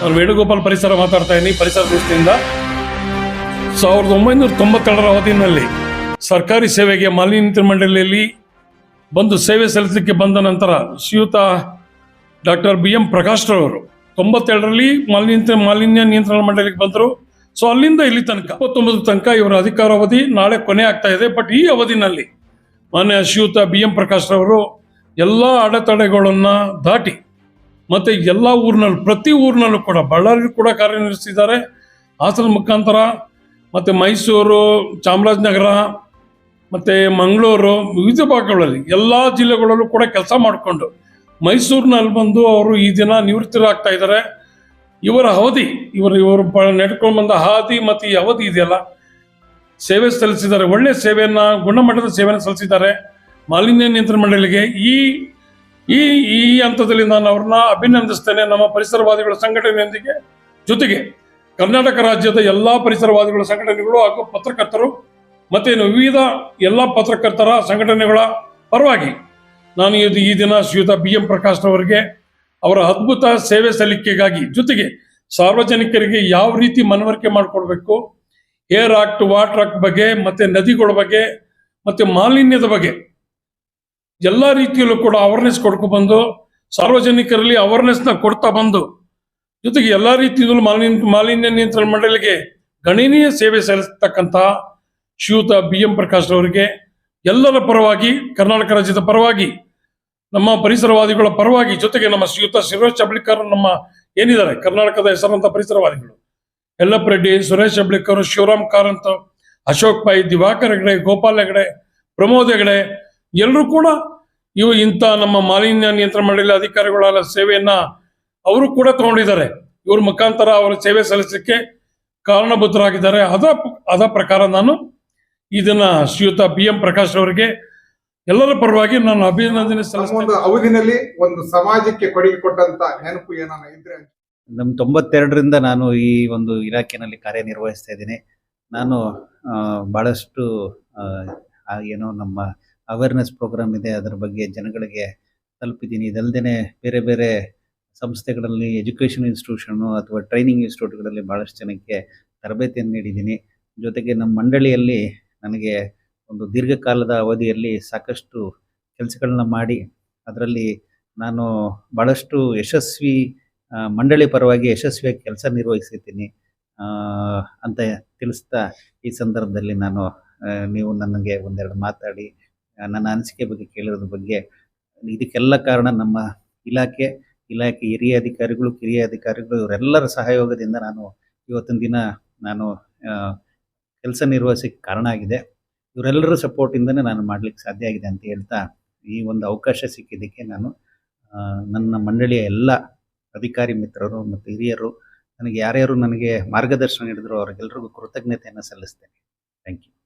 ನಾನು ವೇಣುಗೋಪಾಲ್ ಪರಿಸರ ಮಾತಾಡ್ತಾ ಇದ್ದೀನಿ. ಪರಿಸರ ದೃಷ್ಟಿಯಿಂದ ಸಾವಿರದ ಒಂಬೈನೂರ ತೊಂಬತ್ತೆರಡರ ಅವಧಿಯಲ್ಲಿ ಸರ್ಕಾರಿ ಸೇವೆಗೆ ಮಾಲಿನ್ಯ ಮಂಡಳಿಯಲ್ಲಿ ಬಂದು ಸೇವೆ ಸಲ್ಲಿಸಲಿಕ್ಕೆ ಬಂದ ನಂತರ ಶ್ರೀಯುತ ಡಾಕ್ಟರ್ ಬಿ ಎಂ ಪ್ರಕಾಶ್ರವರು ತೊಂಬತ್ತೆರಡರಲ್ಲಿ ಮಾಲಿನ್ಯ ಮಾಲಿನ್ಯ ನಿಯಂತ್ರಣ ಮಂಡಳಿಗೆ ಬಂದರು. ಸೊ ಅಲ್ಲಿಂದ ಇಲ್ಲಿ ತನಕ ಇಪ್ಪತ್ತೊಂಬತ್ತು ತನಕ ಇವರ ಅಧಿಕಾರಾವಧಿ ನಾಳೆ ಕೊನೆ ಆಗ್ತಾ ಇದೆ. ಬಟ್ ಈ ಅವಧಿನಲ್ಲಿ ಮಾನ್ಯ ಶ್ರೀಯುತ ಬಿ ಎಂ ಪ್ರಕಾಶ್ರವರು ಎಲ್ಲ ಅಡೆತಡೆಗಳನ್ನು ದಾಟಿ ಮತ್ತು ಎಲ್ಲ ಊರಿನಲ್ಲೂ, ಪ್ರತಿ ಊರಿನಲ್ಲೂ ಕೂಡ ಬಳ್ಳಾರಿ ಕೂಡ ಕಾರ್ಯನಿರ್ವಹಿಸಿದ್ದಾರೆ. ಹಾಸನ ಮುಖಾಂತರ, ಮತ್ತು ಮೈಸೂರು, ಚಾಮರಾಜನಗರ, ಮತ್ತು ಮಂಗಳೂರು, ವಿವಿಧ ಭಾಗಗಳಲ್ಲಿ ಎಲ್ಲ ಜಿಲ್ಲೆಗಳಲ್ಲೂ ಕೂಡ ಕೆಲಸ ಮಾಡಿಕೊಂಡು ಮೈಸೂರಿನಲ್ಲಿ ಬಂದು ಅವರು ಈ ದಿನ ನಿವೃತ್ತರಾಗ್ತಾ ಇದ್ದಾರೆ. ಇವರ ಅವಧಿ, ಇವರು ಇವರು ಬ ನಡ್ಕೊಂಡು ಬಂದ ಹಾದಿ ಮತ್ತು ಈ ಅವಧಿ ಇದೆಯಲ್ಲ, ಸೇವೆ ಸಲ್ಲಿಸಿದ್ದಾರೆ. ಒಳ್ಳೆಯ ಸೇವೆಯನ್ನು, ಗುಣಮಟ್ಟದ ಸೇವೆಯನ್ನು ಸಲ್ಲಿಸಿದ್ದಾರೆ ಮಾಲಿನ್ಯ ನಿಯಂತ್ರಣ ಮಂಡಳಿಗೆ. ಈ ಈ ಈ ಹಂತದಲ್ಲಿ ನಾನು ಅವ್ರನ್ನ ಅಭಿನಂದಿಸ್ತೇನೆ ನಮ್ಮ ಪರಿಸರವಾದಿಗಳ ಸಂಘಟನೆಯೊಂದಿಗೆ. ಜೊತೆಗೆ ಕರ್ನಾಟಕ ರಾಜ್ಯದ ಎಲ್ಲ ಪರಿಸರವಾದಿಗಳ ಸಂಘಟನೆಗಳು ಹಾಗೂ ಪತ್ರಕರ್ತರು ಮತ್ತೇನು ವಿವಿಧ ಎಲ್ಲ ಪತ್ರಕರ್ತರ ಸಂಘಟನೆಗಳ ಪರವಾಗಿ ನಾನು ಇದು ಈ ದಿನ ಶ್ರೀಯುತ ಬಿ ಎಂ ಪ್ರಕಾಶ್ ಅವರಿಗೆ ಅವರ ಅದ್ಭುತ ಸೇವೆ ಸಲ್ಲಿಕೆಗಾಗಿ ಜೊತೆಗೆ ಸಾರ್ವಜನಿಕರಿಗೆ ಯಾವ ರೀತಿ ಮನವರಿಕೆ ಮಾಡಿಕೊಡ್ಬೇಕು, ಏರ್ ಆಕ್ಟ್, ವಾಟರ್ ಆಕ್ಟ್ ಬಗ್ಗೆ ಮತ್ತೆ ನದಿಗಳ ಬಗ್ಗೆ ಮತ್ತೆ ಮಾಲಿನ್ಯದ ಬಗ್ಗೆ ಎಲ್ಲ ರೀತಿಯಲ್ಲೂ ಕೂಡ ಅವೇರ್ನೆಸ್ ಕೊಡ್ಕೊ ಬಂದು, ಸಾರ್ವಜನಿಕರಲ್ಲಿ ಅವೇರ್ನೆಸ್ನ ಕೊಡ್ತಾ ಬಂದು, ಜೊತೆಗೆ ಎಲ್ಲ ರೀತಿಯಲ್ಲೂ ಮಾಲಿನ್ ಮಾಲಿನ್ಯ ನಿಯಂತ್ರಣ ಮಂಡಳಿಗೆ ಗಣನೀಯ ಸೇವೆ ಸಲ್ಲಿಸತಕ್ಕಂತಹ ಶ್ರೀಯುತ ಬಿ ಎಂ ಪ್ರಕಾಶ್ ಅವರಿಗೆ ಎಲ್ಲರ ಪರವಾಗಿ, ಕರ್ನಾಟಕ ರಾಜ್ಯದ ಪರವಾಗಿ, ನಮ್ಮ ಪರಿಸರವಾದಿಗಳ ಪರವಾಗಿ, ಜೊತೆಗೆ ನಮ್ಮ ಶ್ರೀಯುತ ಶಿವರಾಜ್ ಚಬ್ಳಿಕರ್ ನಮ್ಮ ಏನಿದ್ದಾರೆ, ಕರ್ನಾಟಕದ ಹೆಸರಂತ ಪರಿಸರವಾದಿಗಳು. ಯಲ್ಲಪ್ಪ ರೆಡ್ಡಿ, ಸುರೇಶ್ ಚಬ್ಳಿಕರ್ ಶಿವರಾಮ್ ಕಾರಂತ್, ಅಶೋಕ್ ಪೈ ದಿವಾಕರ್ ಹೆಗಡೆ, ಗೋಪಾಲ್ ಹೆಗಡೆ, ಪ್ರಮೋದ್ ಹೆಗಡೆ ಎಲ್ಲರೂ ಕೂಡ ಇವು ಇಂಥ ನಮ್ಮ ಮಾಲಿನ್ಯ ನಿಯಂತ್ರಣ ಮಂಡಳಿ ಅಧಿಕಾರಿಗಳ ಸೇವೆಯನ್ನ ಅವರು ಕೂಡ ತಗೊಂಡಿದ್ದಾರೆ. ಇವ್ರ ಮುಖಾಂತರ ಅವರ ಸೇವೆ ಸಲ್ಲಿಸಲಿಕ್ಕೆ ಕಾರಣಭೂತರಾಗಿದ್ದಾರೆ. ಅದ ಅದ ಪ್ರಕಾರ ನಾನು ಇದನ್ನ ಶ್ರೀಯುತ ಬಿ ಎಂ ಪ್ರಕಾಶ್ ಅವರಿಗೆ ಎಲ್ಲರ ಪರವಾಗಿ ನಾನು ಅಭಿನಂದನೆ ಸಲ್ಲಿಸ್ತೇನೆ. ಒಂದು ಅವಧಿನಲ್ಲಿ ಒಂದು ಸಮಾಜಕ್ಕೆ ಕೊಡುಗೆ ಕೊಟ್ಟಂತ ನೆನಪು ಏನಾನ ಇದ್ರೆ ನಮ್ಮ ತೊಂಬತ್ತೆರಡರಿಂದ ನಾನು ಈ ಒಂದು ಇಲಾಖೆಯಲ್ಲಿ ಕಾರ್ಯನಿರ್ವಹಿಸ್ತಾ ಇದ್ದೀನಿ. ನಾನು ಬಹಳಷ್ಟು ಏನೋ ನಮ್ಮ ಅವೇರ್ನೆಸ್ ಪ್ರೋಗ್ರಾಮ್ ಇದೆ. ಅದರ ಬಗ್ಗೆ ಜನಗಳಿಗೆ ತಲುಪಿದ್ದೀನಿ. ಇದಲ್ಲದೆ ಬೇರೆ ಬೇರೆ ಸಂಸ್ಥೆಗಳಲ್ಲಿ ಎಜುಕೇಷನ್ ಇನ್ಸ್ಟಿಟ್ಯೂಷನು ಅಥವಾ ಟ್ರೈನಿಂಗ್ ಇನ್ಸ್ಟಿಟ್ಯೂಟ್ಗಳಲ್ಲಿ ಭಾಳಷ್ಟು ಜನಕ್ಕೆ ತರಬೇತಿಯನ್ನು ನೀಡಿದ್ದೀನಿ. ಜೊತೆಗೆ ನಮ್ಮ ಮಂಡಳಿಯಲ್ಲಿ ನನಗೆ ಒಂದು ದೀರ್ಘಕಾಲದ ಅವಧಿಯಲ್ಲಿ ಸಾಕಷ್ಟು ಕೆಲಸಗಳನ್ನ ಮಾಡಿ, ಅದರಲ್ಲಿ ನಾನು ಭಾಳಷ್ಟು ಯಶಸ್ವಿ ಮಂಡಳಿ ಪರವಾಗಿ ಯಶಸ್ವಿಯಾಗಿ ಕೆಲಸ ನಿರ್ವಹಿಸಿದ್ದೀನಿ ಅಂತ ತಿಳಿಸ್ತಾ ಈ ಸಂದರ್ಭದಲ್ಲಿ ನಾನು ನೀವು ನನಗೆ ಒಂದೆರಡು ಮಾತಾಡಿ ನನ್ನ ಅನಿಸಿಕೆ ಬಗ್ಗೆ ಕೇಳಿರೋದ್ರ ಬಗ್ಗೆ, ಇದಕ್ಕೆಲ್ಲ ಕಾರಣ ನಮ್ಮ ಇಲಾಖೆ ಇಲಾಖೆ ಹಿರಿಯ ಅಧಿಕಾರಿಗಳು, ಕಿರಿಯ ಅಧಿಕಾರಿಗಳು, ಇವರೆಲ್ಲರ ಸಹಯೋಗದಿಂದ ನಾನು ಇವತ್ತಿನ ದಿನ ನಾನು ಕೆಲಸ ನಿರ್ವಹಿಸಕ್ಕೆ ಕಾರಣ ಆಗಿದೆ. ಇವರೆಲ್ಲರ ಸಪೋರ್ಟಿಂದನೇ ನಾನು ಮಾಡ್ಲಿಕ್ಕೆ ಸಾಧ್ಯ ಆಗಿದೆ ಅಂತ ಹೇಳ್ತಾ ಈ ಒಂದು ಅವಕಾಶ ಸಿಕ್ಕಿದ್ದಕ್ಕೆ ನಾನು ನನ್ನ ಮಂಡಳಿಯ ಎಲ್ಲ ಅಧಿಕಾರಿ ಮಿತ್ರರು ಮತ್ತು ಹಿರಿಯರು, ನನಗೆ ಯಾರ್ಯಾರು ನನಗೆ ಮಾರ್ಗದರ್ಶನ ನೀಡಿದ್ರು ಅವರಿಗೆಲ್ಲರಿಗೂ ಕೃತಜ್ಞತೆಯನ್ನು ಸಲ್ಲಿಸ್ತೇನೆ. Thank you